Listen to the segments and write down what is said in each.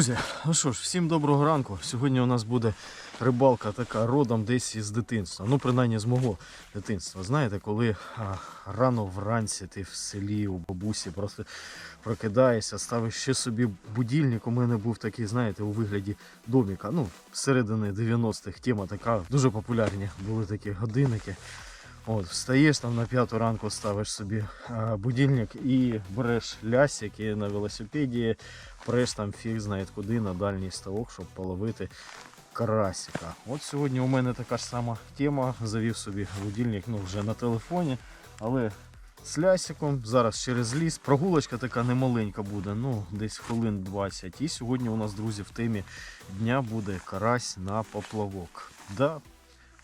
Друзі, ну що ж, всім доброго ранку. Сьогодні у нас буде рибалка така родом десь із дитинства. Ну, принаймні з мого дитинства. Знаєте, коли а, рано вранці ти в селі у бабусі просто прокидаєшся, ставиш ще собі будильник. У мене був такий, знаєте, у вигляді доміка. Ну, середини 90-х тема така, дуже популярні були такі годинники. От, встаєш там на п'яту ранку, ставиш собі будильник і береш лясики на велосипеді, преш там фіг знає куди на дальній ставок, щоб половити карасика. От сьогодні у мене така ж сама тема. Завів собі будильник ну, вже на телефоні, але з лясиком зараз через ліс. Прогулочка така немаленька буде, ну десь хвилин 20. І сьогодні у нас, друзі, в темі дня буде карась на поплавок. Да,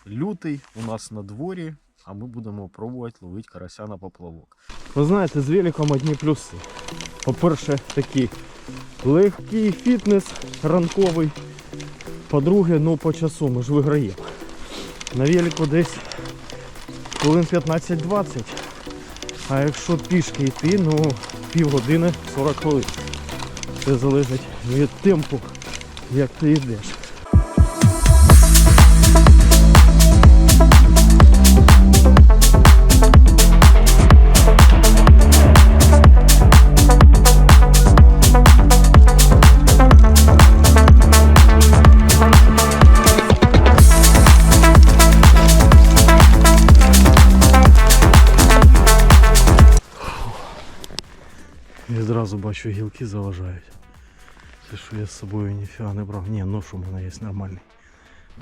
лютий у нас на дворі, а ми будемо пробувати ловити карася на поплавок. Ви знаєте, з великом одні плюси. По-перше, такий легкий фітнес ранковий. По-друге, ну по часу ми ж виграємо. На велику десь хвилин 15-20. А якщо пішки йти, ну півгодини 40 хвилин. Це залежить від темпу, як ти йдеш. І зразу бачу гілки заважають. Це що я з собою ніфіга не брав. Ні, нож у мене є нормальний.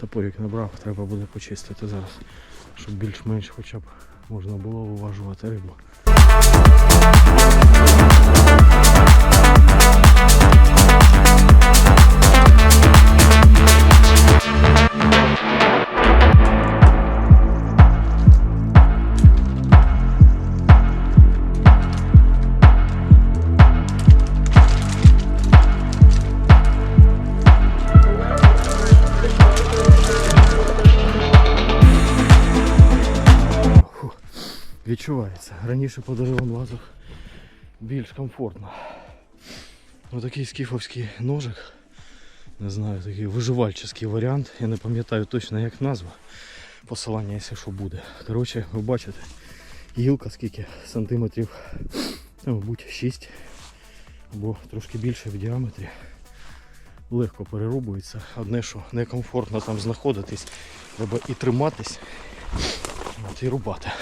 Топорик не брав, треба буде почистити зараз, щоб більш-менш хоча б можна було виважувати рибу. Відчувається. Раніше по деревам лазив більш комфортно. Отакий скіфовський ножик. Не знаю, такий виживальчий варіант. Я не пам'ятаю точно як назва. Посилання, якщо що буде. Коротше, ви бачите, гілка скільки сантиметрів, ну, мабуть, 6 або трошки більше в діаметрі. Легко перерубується. Одне, що некомфортно там знаходитись, треба і триматись, і рубати.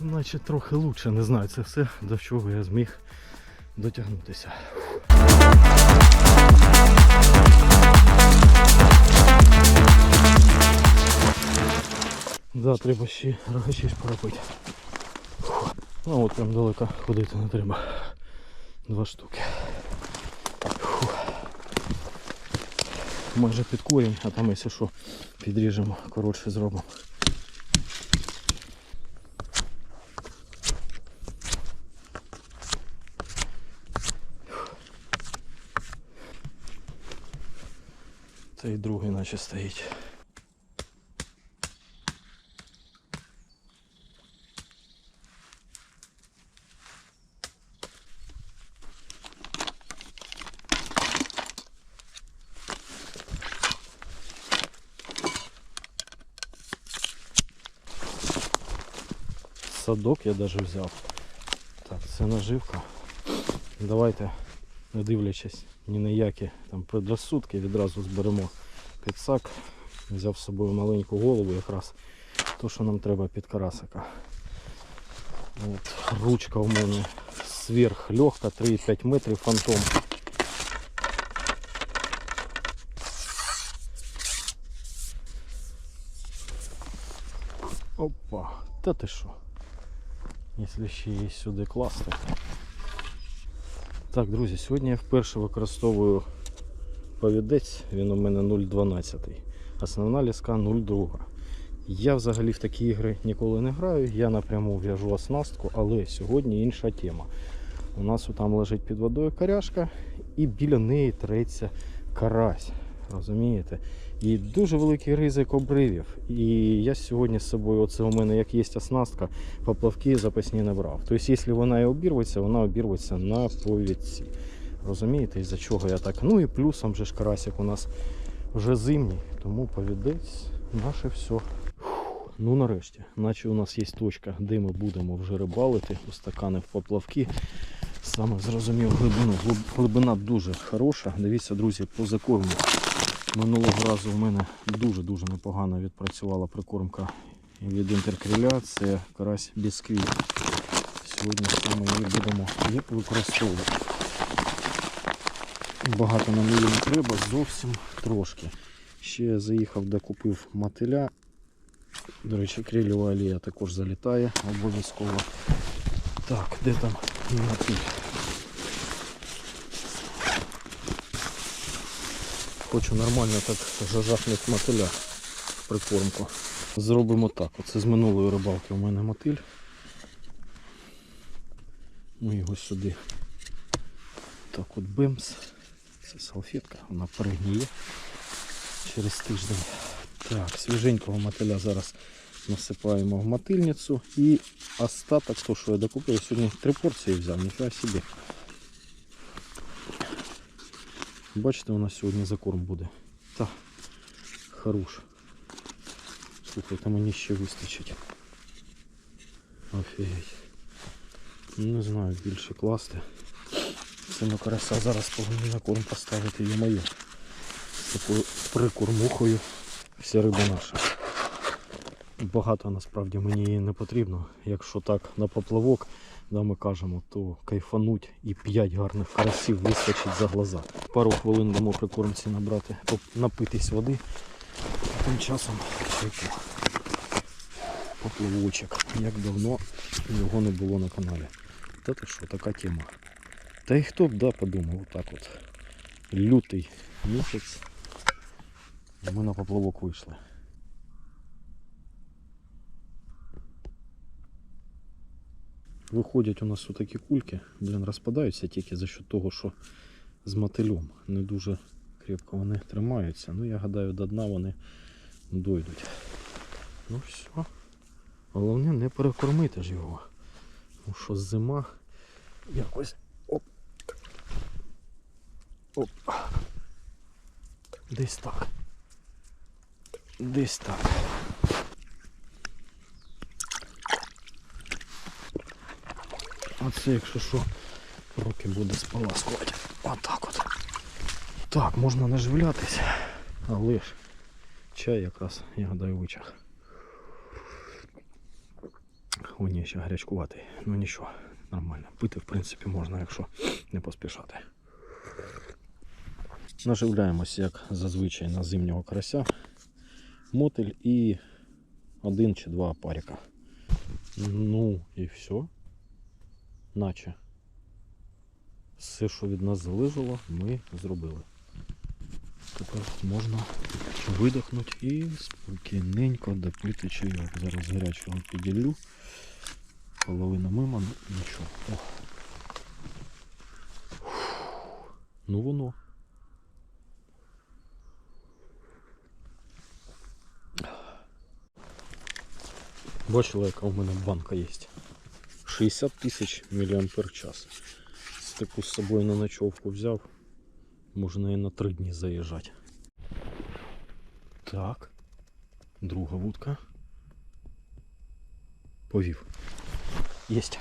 Наче трохи лучше, не знаю, це все до чого я зміг дотягнутися. Да, треба ще рогачі поробити. Ну от прям далеко ходити не треба. Два штуки. Фух. Майже під корінь, а там якщо що підріжемо, коротше зробимо. Це і другий наче стоїть. Садок я даже взяв. Так, це наживка. Давайте, не дивлячись ні на які там предрассудки, відразу зберемо підсак. Взяв з собою маленьку голову якраз то, що нам треба під карасика. От, ручка у мене сверхлегка, 3,5 метрів фантом. Опа, та ти що? Якщо ще є сюди класти. Так, друзі, сьогодні я вперше використовую повідець, він у мене 0.12. Основна ліска 0.2. Я взагалі в такі ігри ніколи не граю, я напряму в'яжу оснастку, але сьогодні інша тема. У нас там лежить під водою коряшка і біля неї треться карась. Розумієте? І дуже великий ризик обривів. І я сьогодні з собою, оце у мене як є оснастка, поплавки запасні не брав. Тобто, якщо вона і обірветься, вона обірветься на повідці. Розумієте, із-за чого я так. Ну і плюсом же ж карасик у нас вже зимній, тому повідець наше все. Ну нарешті, наче у нас є точка, де ми будемо вже рибалити, устаканив поплавки. Саме зрозумів глибину. Глибина дуже хороша. Дивіться, друзі, по закорму. Минулого разу в мене дуже-дуже непогано відпрацювала прикормка від інтеркриля. Це карась бісквіт. Сьогодні саме її будемо використовувати. Багато нам її не треба, зовсім трошки. Ще я заїхав, де купив мотиля. До речі, крилєва алія також залітає обов'язково. Так, де там мотиль? Хочу нормально так зажахнути мотиля прикормку. Зробимо так. Оце з минулої рибалки у мене мотиль. Ми його сюди так от бимс. Це салфетка, вона перегніє через тиждень. Так, свіженького мотиля зараз насипаємо в мотильницю і остаток, то що я докупив, сьогодні три порції взяв, ніфіга собі. Бачите, у нас сьогодні закорм буде. Так, хорош. Слухайте, мені ще вистачить. Офігеть. Не знаю, більше класти. Сину карася зараз повинні на корм поставити і мою. З такою прикормухою вся риба наша. Багато насправді мені її не потрібно. Якщо так на поплавок, да, ми кажемо, то кайфануть і 5 гарних карасів вистачить за глаза. Пару хвилин дамо прикормці набрати, напитись води. Тим часом. Поплавочок. Як давно його не було на каналі. Та ти що, така тема. Та й хто б да, подумав, отак от. Лютий місяць. Ми на поплавок вийшли. Виходять у нас отакі кульки, блін, розпадаються тільки за счет того, що з мотилем не дуже крепко вони тримаються. Ну я гадаю, до дна вони дойдуть. Ну все. Головне не перекормити ж його. Ну що зима якось. Оп. Оп. Десь так. Десь так. А це, якщо що, руки буде споласкувати. Отак от. Так, можна наживлятись, але ж чай якраз, я гадаю, вичах. О, ні, ще гарячкуватий. Ну нічого, нормально. Пити, в принципі, можна, якщо не поспішати. Наживляємось, як зазвичай, на зимнього карася. Мотель і один чи два опарика. Ну і все. Наче. Все, що від нас залежало, ми зробили. Тепер можна видихнути і спокійненько допити чайок. Зараз гарячого піділлю. Половина мимо, ну, нічого. О. Ну воно. Бачила, яка у мене банка є. 60 тисяч час. Таку з собою на ночовку взяв. Можна і на три дні заїжджати. Так. Друга вудка. Повів. Єсть.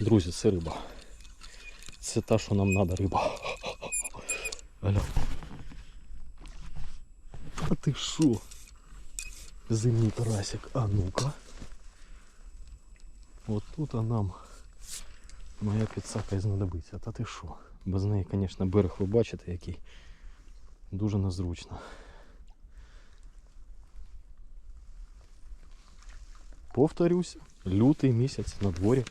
Друзі, це риба. Це та, що нам треба риба. Алло. А ти що? Зимній карасик. А ну-ка. От тут нам моя підсака і знадобиться. Та ти що? Без неї, звісно, берег ви бачите, який дуже незручно. Повторюся, лютий місяць на дворі.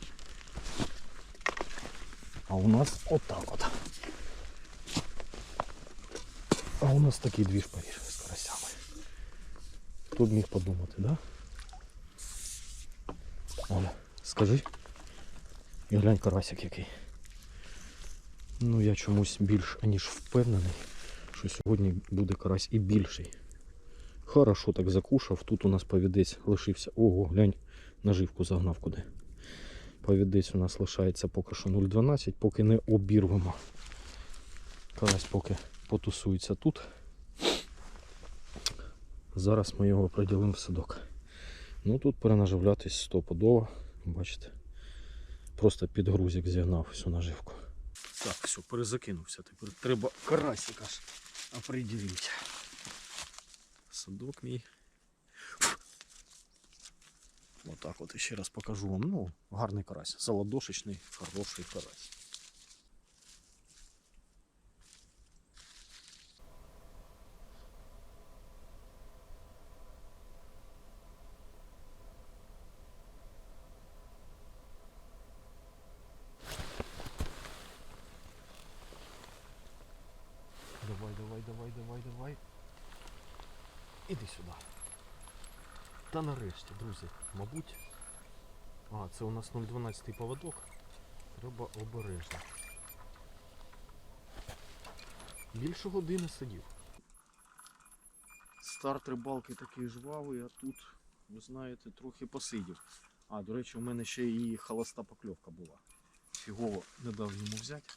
А у нас отак от. А у нас такий двіж Париж з карасями. Хто б міг подумати, да? Оля, скажи. І глянь карасик який. Ну я чомусь більш аніж впевнений, що сьогодні буде карась і більший. Хорошо так закушав. Тут у нас повідець лишився. Ого, глянь, наживку загнав куди. Повідець у нас лишається поки що 0,12, поки не обірвемо. Карась поки потусується тут. Зараз ми його приділимо в садок. Ну тут перенаживлятись стопудово. Бачите. Просто під грузик зігнав всю наживку. Так, все, перезакинувся. Тепер треба карасика ж определити. Садок мій. Отак от ще раз покажу вам. Ну, гарний карась. Солодошечний, хороший карась. Давай, давай, давай, давай, давай. Іди сюди. Та нарешті, друзі, мабуть. А, це у нас 012 поводок. Треба обережно. Більше години сидів. Старт рибалки такий жвавий, а тут, ви знаєте, трохи посидів. А, до речі, у мене ще і холоста покльовка була. Фігово не дав йому взяти.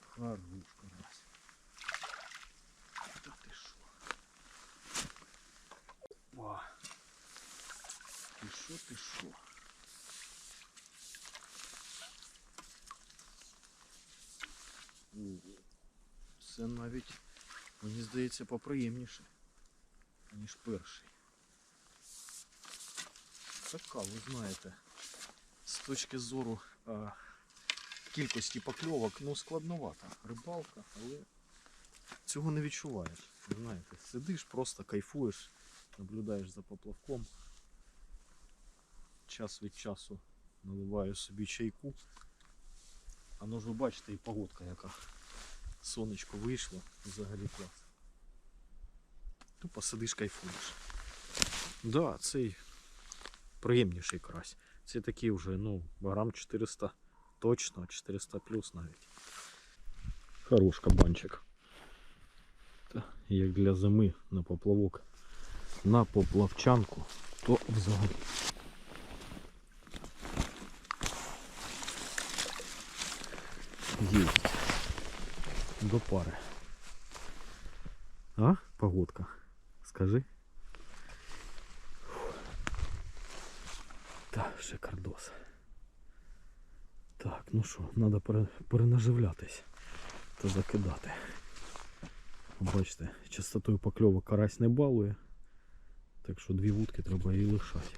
Хорошка раз. Та ти що? Опа. Ти що, ти що? Це навіть, мені здається, поприємніше, ніж перший. Така, ви знаєте, з точки зору а, кількості покльовок, ну складновата рибалка, але цього не відчуваєш. Знаєте, сидиш, просто кайфуєш, наблюдаєш за поплавком. Час від часу наливаю собі чайку. А ну ж ви бачите і погодка яка. Сонечко вийшло, взагалі клас. Тупо сидиш кайфуєш. Да, цей приємніший карась. Це такий вже, ну, грам 400 точно, 400 плюс навіть. Хорош кабанчик. Та, як для зими на поплавок. На поплавчанку, то взагалі. Є. До пари. А? Погодка. Скажи. Так, шикардос. Так, ну що, треба перенаживлятись та закидати. Бачите, частотою покльовок карась не балує. Так що дві вудки треба і лишати.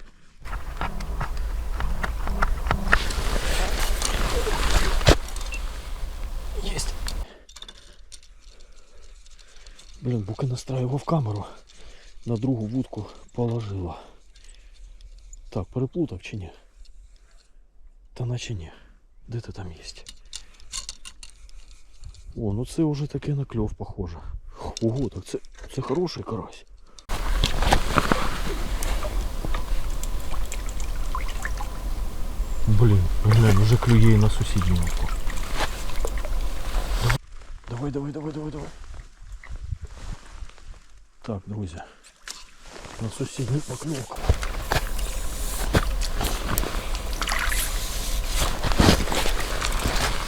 Єсть. Блін, поки настраював камеру, на другу вудку положила. Так, переплутав чи ні? Та наче ні. Де ти там є? О, ну це вже таке на кльов похоже. Ого, так це, це хороший карась. Блін, глянь, вже клює на сусідню. Давай, давай, давай, давай, давай. Так, друзі. На сусідню покльовка.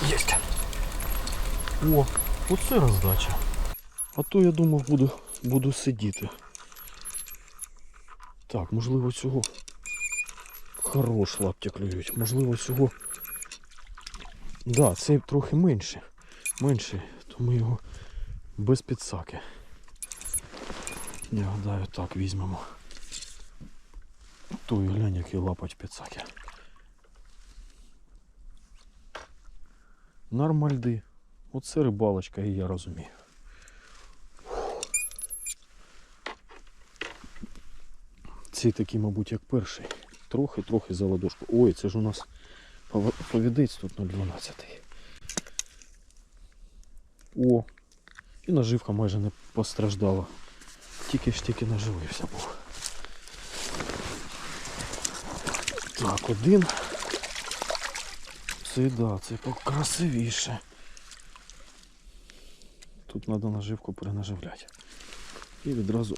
Єсть. О, оце роздача. А то я думав буду, буду сидіти. Так, можливо цього. Хорош лапті клюють. Можливо цього. Да, цей трохи менше. Менший, то ми його без підсаки. Я гадаю, так візьмемо. Той глянь, який лапать підсаки. Нормальди. Оце рибалочка, і я розумію. Ці такі, мабуть, як перший. Трохи-трохи за ладошку. Ой, це ж у нас повідець тут 0,12. О, і наживка майже не постраждала. Тільки ж тільки наживився був. Так, один. Це да, це покрасивіше. Тут треба наживку перенаживляти. І відразу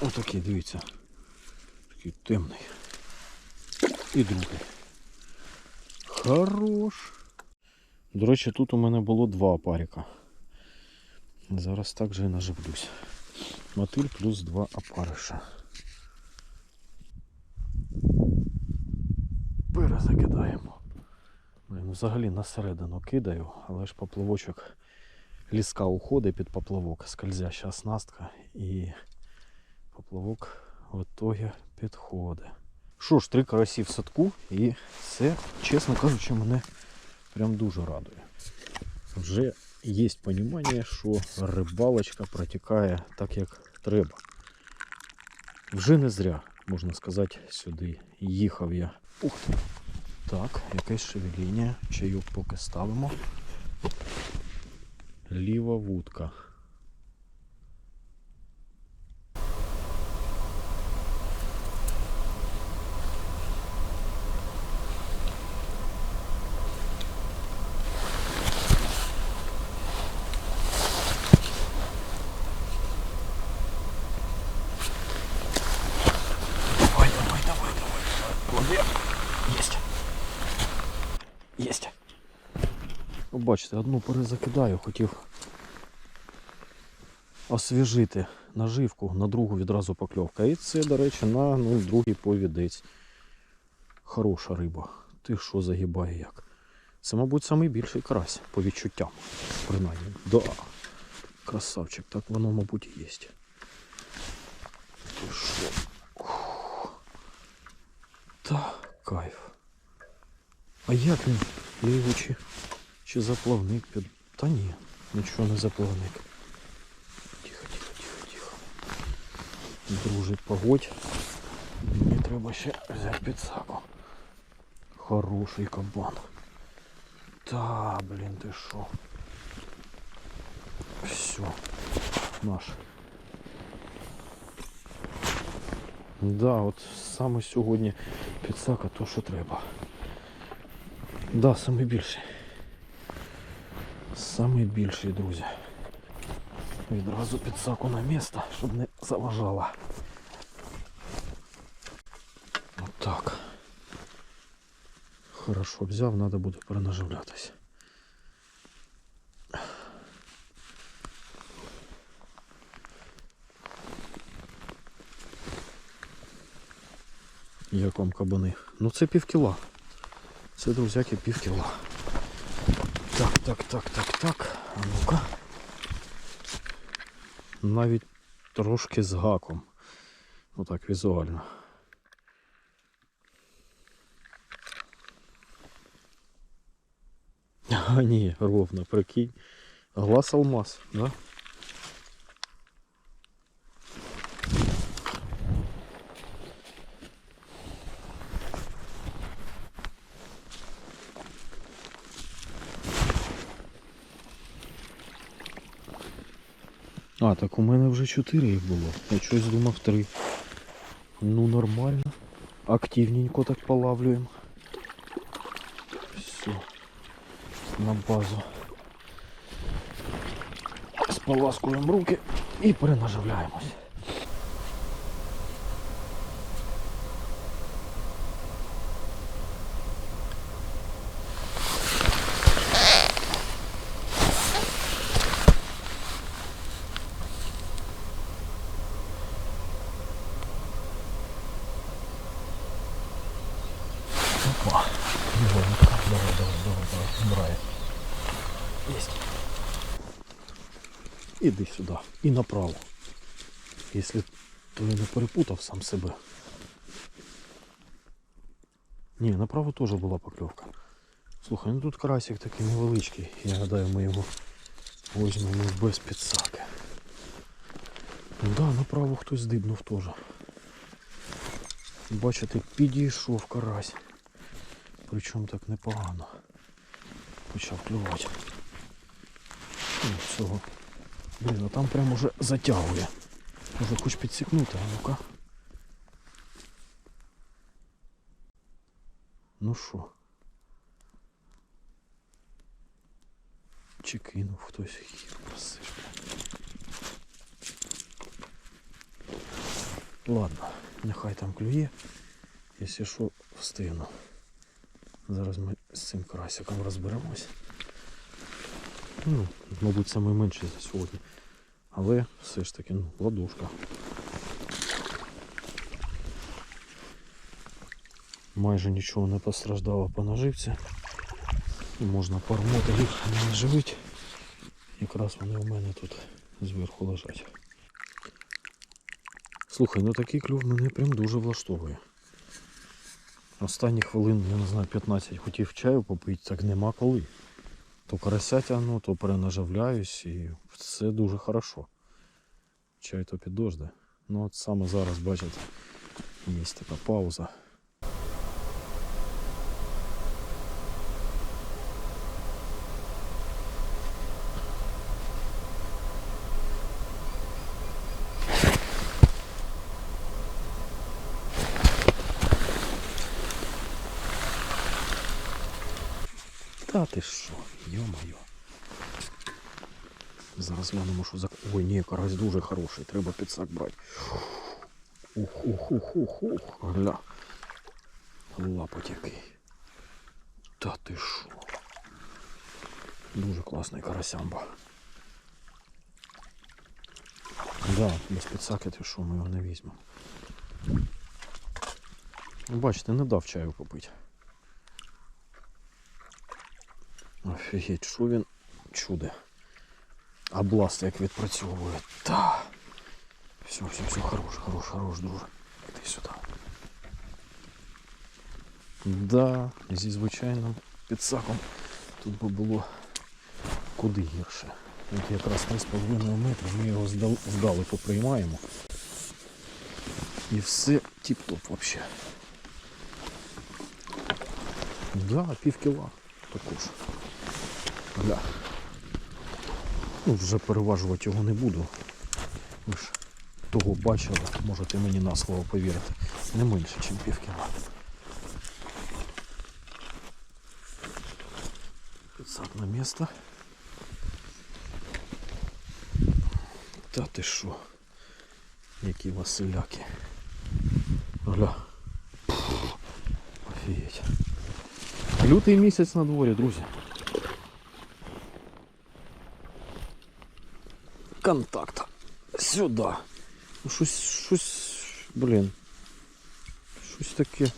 отакий, дивіться. Такий темний. І другий. Хорош. До речі, тут у мене було два опарика. Зараз так же і наживлюсь. Мотиль плюс два опариша. Перезакидаємо. Блін, взагалі на середину кидаю, але ж поплавочок ліска уходить під поплавок, скользяща оснастка і поплавок в итоге підходить. Що ж, три карасі в садку і це, чесно кажучи, мене прям дуже радує. Вже є розуміння, що рибалочка протікає так, як треба. Вже не зря, можна сказати, сюди їхав я. Ух! Так, якесь шевеління, чайок поки ставимо. Ліва вудка. Бачите, одну перезакидаю, хотів освіжити наживку, на другу відразу покльовка. І це, до речі, на ну, другий повідець. Хороша риба. Ти що загибає як? Це, мабуть, найбільший карась по відчуттям. Принаймні. Да. Красавчик, так воно, мабуть, і є. Ти що? Та кайф. А як він? Лівий чи, заплавник під. Та ні, нічого не заплавник. Тихо, тихо, тихо, тихо. Друже, погодь. Мені треба ще взяти підсаку. Хороший кабан. Та, блін, ти що? Все. Наш. Да, от саме сьогодні підсака то, що треба. Да, саме більший. Саме більший, друзі. Відразу підсаку на місце, щоб не заважала. Отак. Хорошо взяв, треба буде перенаживлятись. Як вам кабани? Ну це пів кіла. Це, друзяки, пів кіла. Так, так, так, так, так. А ну-ка. Навіть трошки з гаком. Отак візуально. А ні, ровно, прикинь. Глаз алмаз, да? Так у мене вже 4 їх було. Я щось думав 3. Ну нормально. Активненько так полавлюємо. Все. На базу. Споласкуємо руки і перенаживляємось. Опа. Легонько. Давай, давай, давай, давай. Збирай. Есть. Іди сюди. І направо. Якщо то я не перепутав сам себе. Ні, направо теж була покльовка. Слухай, ну тут карасик такий невеличкий. Я гадаю, ми його візьмемо без підсаки. Ну да, направо хтось здибнув теж. Бачите, підійшов карась. Причому так непогано. Почав клювати. Ну, всього. Блін, а там прямо уже затягує. Може хоч підсікнути, а ну-ка. Ну що? Чи кинув хтось просиш, Ладно, нехай там клює. Якщо що, постійно. Зараз ми з цим карасиком розберемось. Ну, мабуть, найменший за сьогодні. Але все ж таки, ну, ладошка. Майже нічого не постраждало по наживці. Можна пару мотелів не наживити. Якраз вони у мене тут зверху лежать. Слухай, ну такий клюв мене прям дуже влаштовує. Останні хвилин, я не знаю, 15 хотів чаю попити, так нема коли. То карася тягну, то перенаживляюсь і все дуже хорошо. Чай то підожде. Ну от саме зараз, бачите, є така пауза. Та ти що, йо-моє. Зараз глянемо, що за. Ой, ні, карась дуже хороший, треба підсак брати. Ух, ух, ух, ух, ух. Гля. Лапоть який. Та ти що? Дуже класний карасямба. Да, без підсаки ти що, ми його не візьмемо. Ну, Бачите, не дав чаю попити. Офігеть, що він чуде. А бласт як відпрацьовує. Та. Все, все, все, хорош, хорош, хорош, друже. Іди сюди. Да, зі звичайним підсаком тут би було куди гірше. От якраз 3,5 метри ми його здал- вдали поприймаємо. І все тіп-топ вообще. Да, пів кіла також. Гля. Ну, вже переважувати його не буду. Ви ж того бачили, можете мені на слово повірити. Не менше, ніж пів кіла. Підсак на місце. Та ти що? Які василяки. Гля. Офігеть. Лютий місяць на дворі, друзі. Контакт. Сюди. Ну, Щось, щось, блін. Щось таке.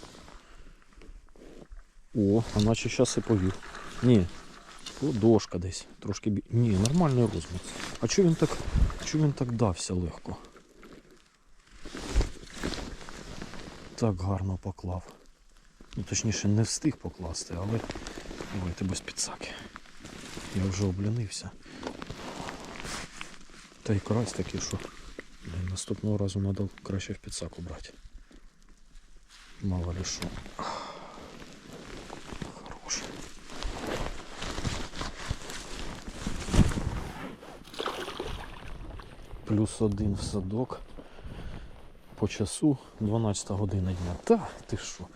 О, а наче зараз і повів. Ні. Ладошка десь. Трошки бі... Ні, нормальний розмір. А чого він так. Чого він так дався легко? Так гарно поклав. Ну, точніше, не встиг покласти, але давайте без підсаки. Я вже облянився. Та й карась такий, що наступного разу треба краще в підсаку брати. Мало ли що. Хороший. Плюс один в садок. По часу 12 година дня. Та ти що?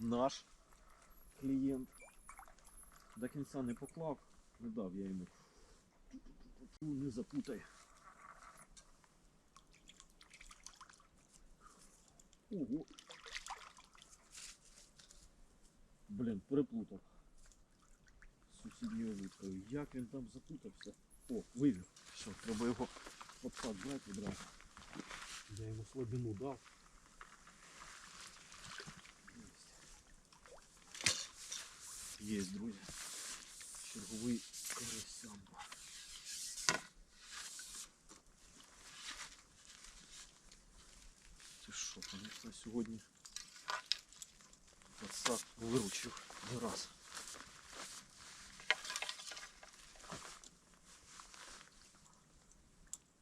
Наш клієнт до кінця не поклав, не дав я йому. Не запутай. Ого. Блін, переплутав. Сусідньою вудкою. Як він там запутався? О, вивів. Все, треба його обсад брати відразу. Я йому слабину дав. Є, друзі. Черговий карасямба. Це що, конечно, сьогодні пацак виручив не раз.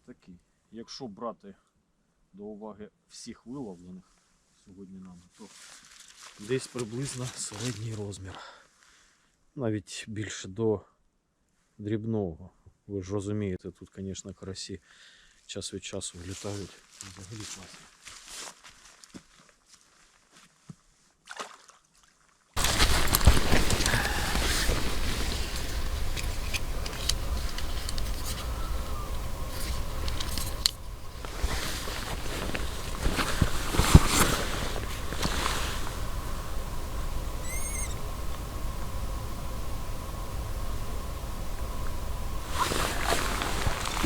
Такий. Якщо брати до уваги всіх виловлених сьогодні нами, то десь приблизно середній розмір. Навіть більше до дрібного. Ви ж розумієте, тут, звісно, карасі час від часу влітають. Взагалі класно.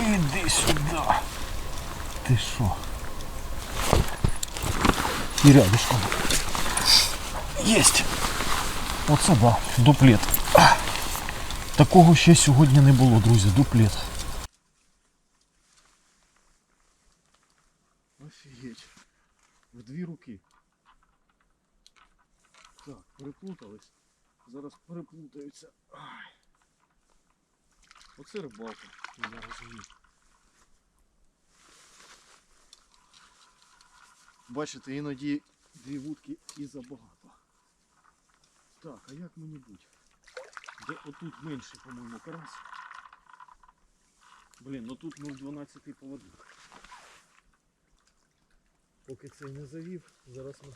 Іди сюди. Ти що? І рядышком. Єсть. Оце да, дуплет. Такого ще сьогодні не було, друзі, дуплет. Офігеть. В дві руки. Так, переплутались. Зараз переплутаються. Ай. Оце рибалка, я розумію. Бачите, іноді дві вудки і забагато. Так, а як мені бути? Де отут менше, по-моєму, карась. Блін, ну тут 0,12 поводок. Поки цей не завів, зараз ми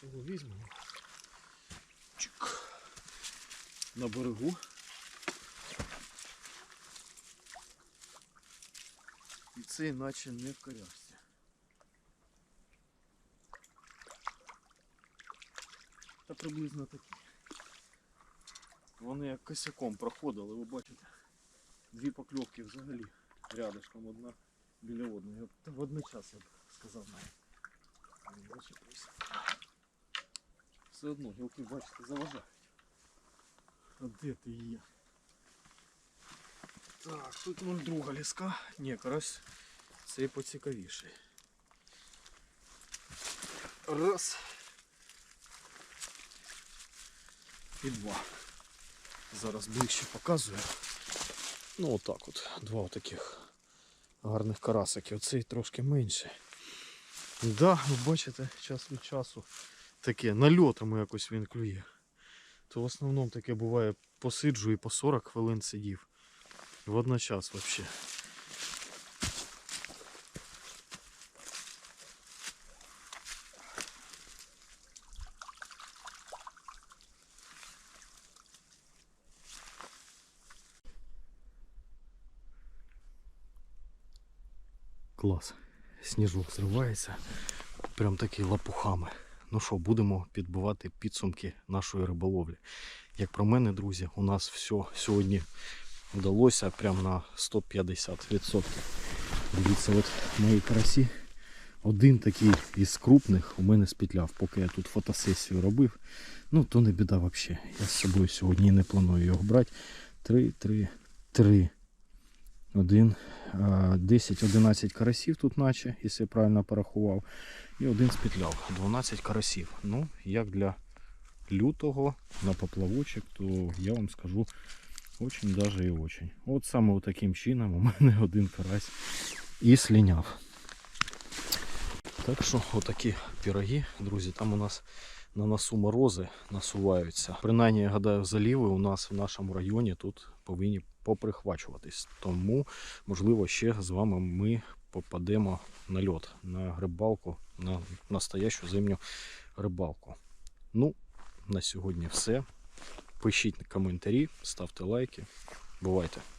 цього візьмемо. Чик. На берегу. І цей наче не в коряшці. Та приблизно такі. Вони як косяком проходили, ви бачите. Дві покльовки взагалі рядышком, одна біля одної. Я б- Та водночас я б сказав навіть. Все одно гілки, бачите, заважають. А де ти є? Так, тут 0,2 ліска. Ні, карась цей поцікавіший. Раз. І два. Зараз ближче показую. Ну отак от. Два отаких гарних карасики. Оцей трошки менший. Да, ви бачите, час від часу таке нальотами якось він клює. То в основному таке буває посиджу і по 40 хвилин сидів. Водночас взагалі. Клас. Сніжок зривається. Прям такі лапухами. Ну що, будемо підбивати підсумки нашої риболовлі. Як про мене, друзі, у нас все сьогодні вдалося прям на 150%. Дивіться, от мої карасі. Один такий із крупних у мене спітляв, поки я тут фотосесію робив. Ну, то не біда взагалі. Я з собою сьогодні не планую його брати. Три, три, три. Один. 10-11 карасів тут, наче, якщо я правильно порахував. І один спітляв. 12 карасів. Ну, як для лютого на поплавочок, то я вам скажу очень даже і очень. От саме таким чином у мене один карась і сліняв. Так що отакі піроги, друзі, там у нас на носу морози насуваються. Принаймні, я гадаю, заліви у нас в нашому районі тут повинні поприхвачуватись. Тому, можливо, ще з вами ми попадемо на льот, на рибалку, на настоящу зимню рибалку. Ну, на сьогодні все. Пишіть коментарі, ставте лайки. Бувайте!